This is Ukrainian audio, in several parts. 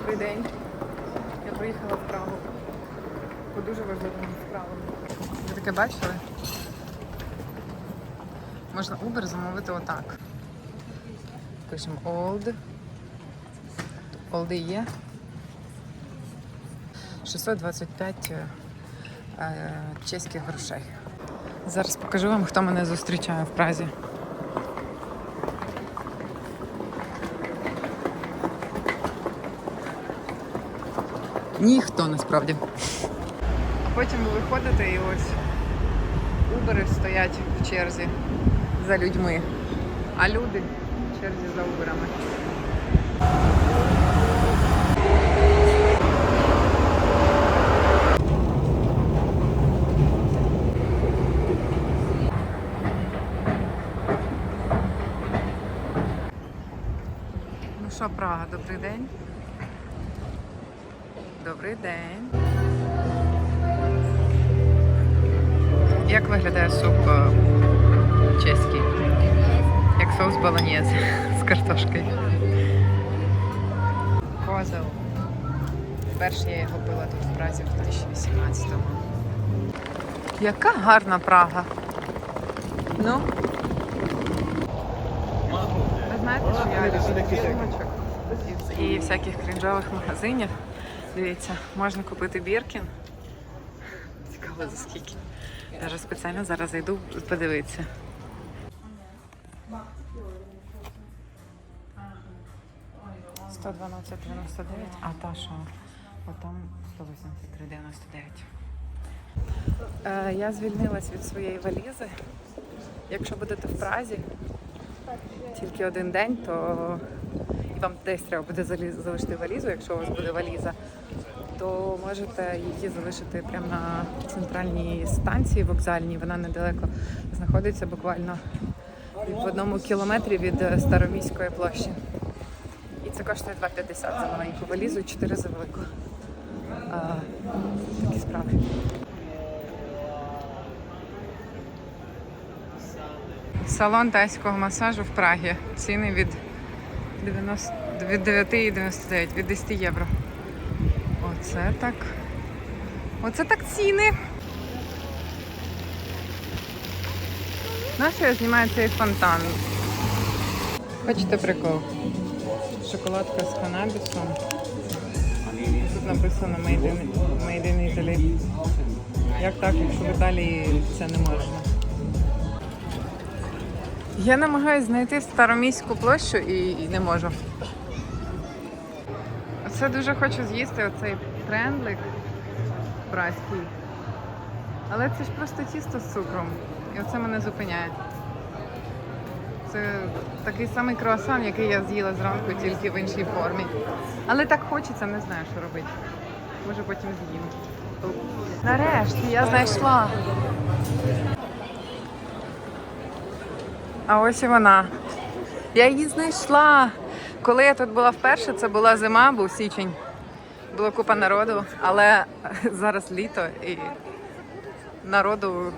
добрий день. Я приїхала в Прагу по дуже важливим справам. Ви таке бачили? Можна Uber замовити отак. Пишемо Old. Олди є. 625 е, чеських грошей. Зараз покажу вам, хто мене зустрічає в Празі. Ніхто насправді. А потім ви виходите і ось убери стоять в черзі за людьми, а люди в черзі за уберами. Ну що, Прага, добрий день. Добрий день. Як виглядає суп е, чеський? Як соус болоньєз з картошкою. Козел. Перше я його пила тут в Празі в 2018-му. Яка гарна Прага. Ну. Ви знаєте, що я люблю сумочок і, і всяких крінжових магазинів. Дивіться, можна купити біркін. Цікаво за скільки. Даже спеціально зараз зайду подивитися. Сто дванадцять дев'яносто дев'ять, а та що? Отам 183,99. Е, я звільнилась від своєї валізи. Якщо будете в Празі тільки один день, то вам десь треба буде залишити валізу, якщо у вас буде валіза, то можете її залишити прямо на центральній станції вокзальній. Вона недалеко знаходиться буквально в одному кілометрі від Староміської площі. І це коштує 2,50 за маленьку валізу і 4 за велику. А, такі справи. Салон тайського масажу в Прагі. Ціни від 90, від 9,99, від 10 євро. Оце так. Оце так ціни. Нащо я знімаю цей фонтан? Хочете прикол? Шоколадка з канабісом. Тут написано Made in, Made in Italy. Як так, якщо в Італії це не можна? Я намагаюся знайти староміську площу і, і не можу. Оце дуже хочу з'їсти оцей трендлик братський. Але це ж просто тісто з цукром. І оце мене зупиняє. Це такий самий круасан, який я з'їла зранку, тільки в іншій формі. Але так хочеться, не знаю, що робити. Може потім з'їм. Нарешті я знайшла. А ось і вона. Я її знайшла. Коли я тут була вперше, це була зима, був січень. Була купа народу, але зараз літо і народу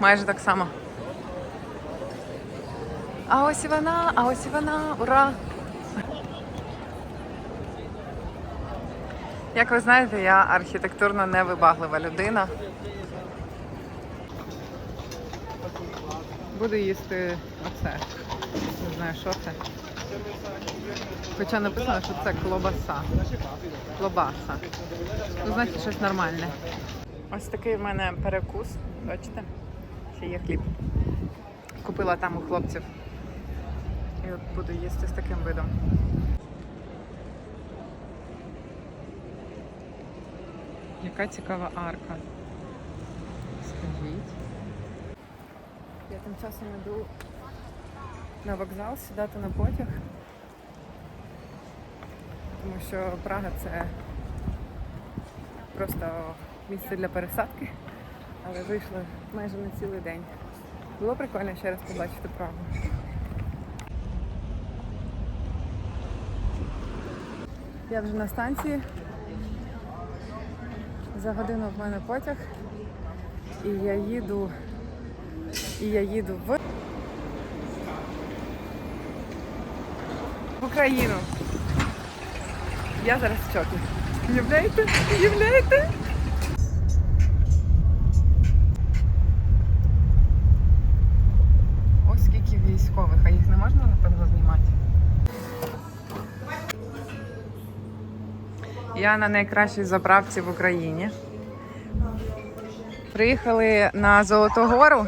майже так само. А ось і вона, а ось і вона, ура! Як ви знаєте, я архітектурно невибаглива людина. Буду їсти оце. Не знаю, що це. Хоча написано, що це клобаса. Клобаса. Ну, значить, щось нормальне. Ось такий в мене перекус. Бачите? Ще є хліб. Купила там у хлопців. І от буду їсти з таким видом. Яка цікава арка. Скажіть. Я тим часом йду на вокзал сідати на потяг. Тому що Прага це просто місце для пересадки, але вийшло майже на цілий день. Було прикольно ще раз побачити Прагу. Я вже на станції. За годину в мене потяг. І я їду. І я їду в в Україну. Я зараз в шокі. Уявляєте? Уявляєте? Ось скільки військових, а їх не можна напевно знімати. Я на найкращій заправці в Україні. Приїхали на Золоту Гору.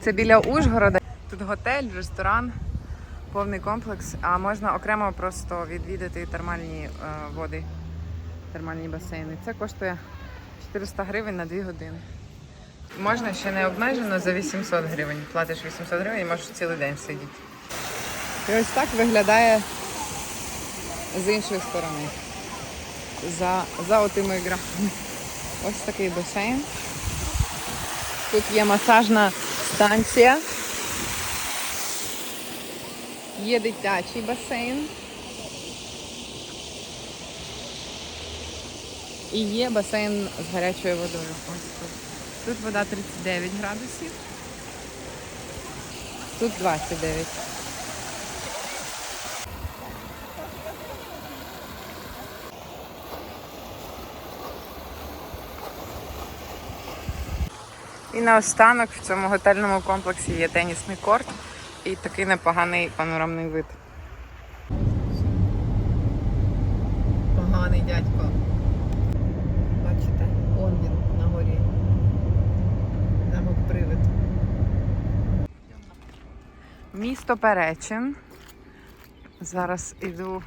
Це біля Ужгорода. Тут готель, ресторан, повний комплекс. А можна окремо просто відвідати термальні е, води, термальні басейни. Це коштує 400 гривень на 2 години. Можна ще не обмежено за 800 гривень. Платиш 800 гривень і можеш цілий день сидіти. І ось так виглядає з іншої сторони. За, за отими графами. Ось такий басейн. Тут є масажна станція. Є дитячий басейн. І є басейн з гарячою водою. Ось тут. Тут вода 39 градусів. Тут 29. І наостанок в цьому готельному комплексі є тенісний корт і такий непоганий панорамний вид. Поганий дядько. Бачите, он він на горі. Замок привид. Місто Перечин. Зараз іду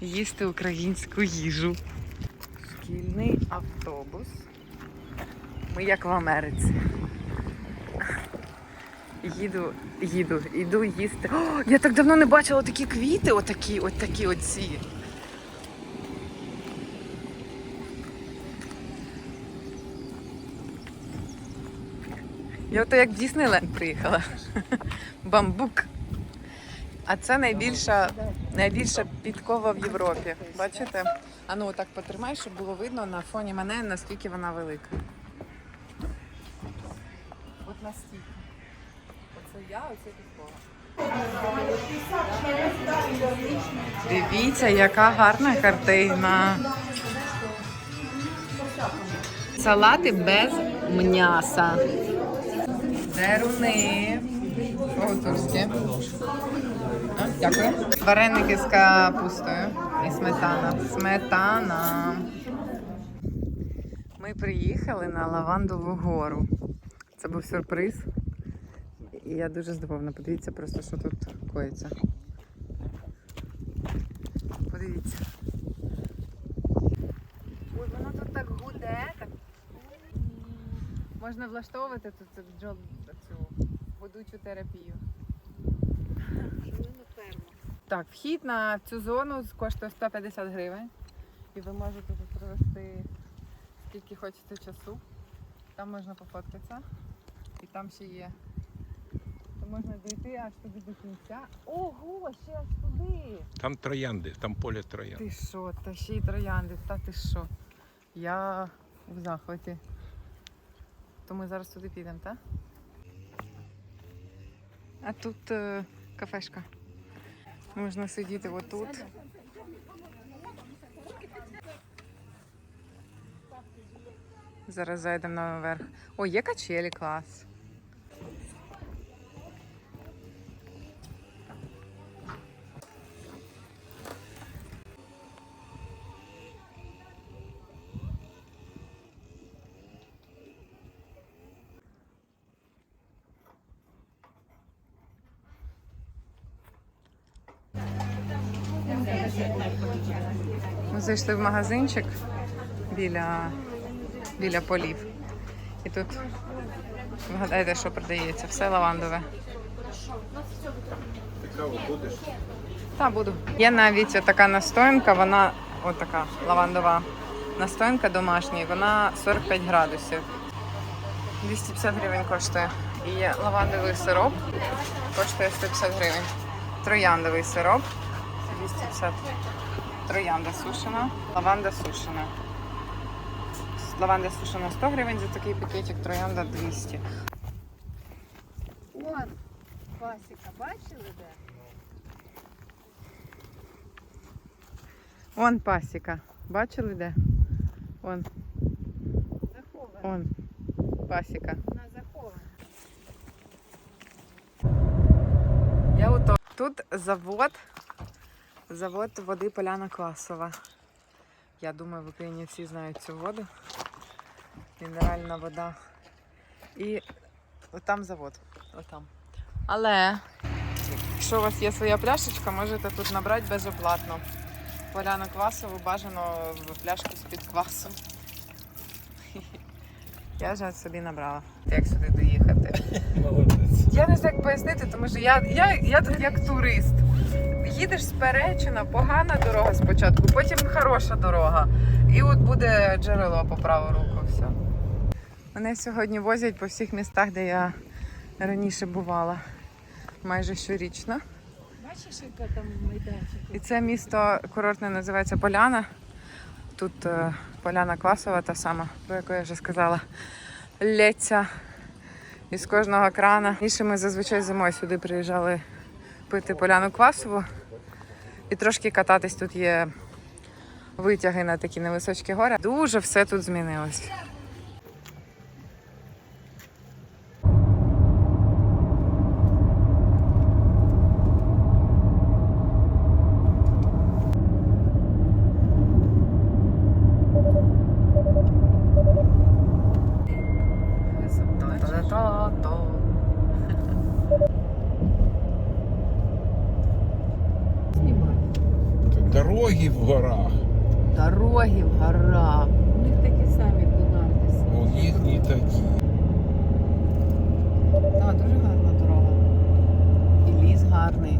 їсти українську їжу. Шкільний автобус. Ми як в Америці. Їду, їду, іду їсти. О, я так давно не бачила такі квіти, отакі, от такі оці. Я ото як в Діснейленд приїхала. Бамбук. А це найбільша, найбільша підкова в Європі. Бачите? А ну отак потримай, щоб було видно на фоні мене, наскільки вона велика. От настільки. Я, оце підкова. Дивіться, яка гарна картина. Салати без м'яса. Деруни. Гуцульські. Дякую. Вареники з капустою і сметана. Сметана. Ми приїхали на Лавандову гору. Це був сюрприз. І я дуже здивована. Подивіться просто, що тут коїться. Подивіться. Ой, воно тут так гуде. Так. Можна влаштовувати тут бджол цю ведучу терапію. Так, вхід на цю зону коштує 150 гривень. І ви можете тут провести скільки хочете часу. Там можна пофоткатися. І там ще є. Можна дійти аж туди до кінця. Ого, ще аж туди. Там троянди, там поле троянд. Ти що, та ще й троянди, та ти що? Я в захваті. То ми зараз туди підемо, так? А тут е, кафешка. Можна сидіти отут. Зараз зайдемо наверх. О, є качелі, клас. Ми зайшли в магазинчик біля, біля полів. І тут вгадайте, що продається. Все лавандове. Та буду. Є навіть така настоянка, вона отака лавандова настоянка домашня, вона 45 градусів. 250 гривень коштує. І є лавандовий сироп, коштує 150 гривень. Трояндовий сироп 250 Троянда сушена, лаванда сушена. Лаванда сушена 100 гривень за такий пакетик, троянда 200. Вон, пасіка, бачили де? Вон пасіка. Бачили де? Вон, Захована. вон пасіка. Вона захована. Я ото. Тут завод. Завод води Поляна Класова. Я думаю, в Україні всі знають цю воду. Мінеральна вода. І отам завод. Отам. Але якщо у вас є своя пляшечка, можете тут набрати безоплатно. Поляну квасову бажано в пляшку з-під квасу. Я вже собі набрала. Як сюди доїхати? Я не знаю, як пояснити, тому що я, я, я тут як турист. Їдеш з Перечина, погана дорога спочатку, потім хороша дорога. І от буде джерело по праву руку. Все. Мене сьогодні возять по всіх містах, де я раніше бувала. Майже щорічно. Бачиш, яка там майданчик? І це місто курортне називається Поляна. Тут е, Поляна Квасова, та сама, про яку я вже сказала, лється із кожного крана. Раніше ми зазвичай зимою сюди приїжджали пити поляну квасову і трошки кататись. Тут є витяги на такі невисочкі гори. Дуже все тут змінилось. Та-та-та-та. Знімай. Дороги в горах, Дороги в горах. У них такі самі бунарки. У них їхні такі. Так, дуже гарна дорога. І ліс гарний.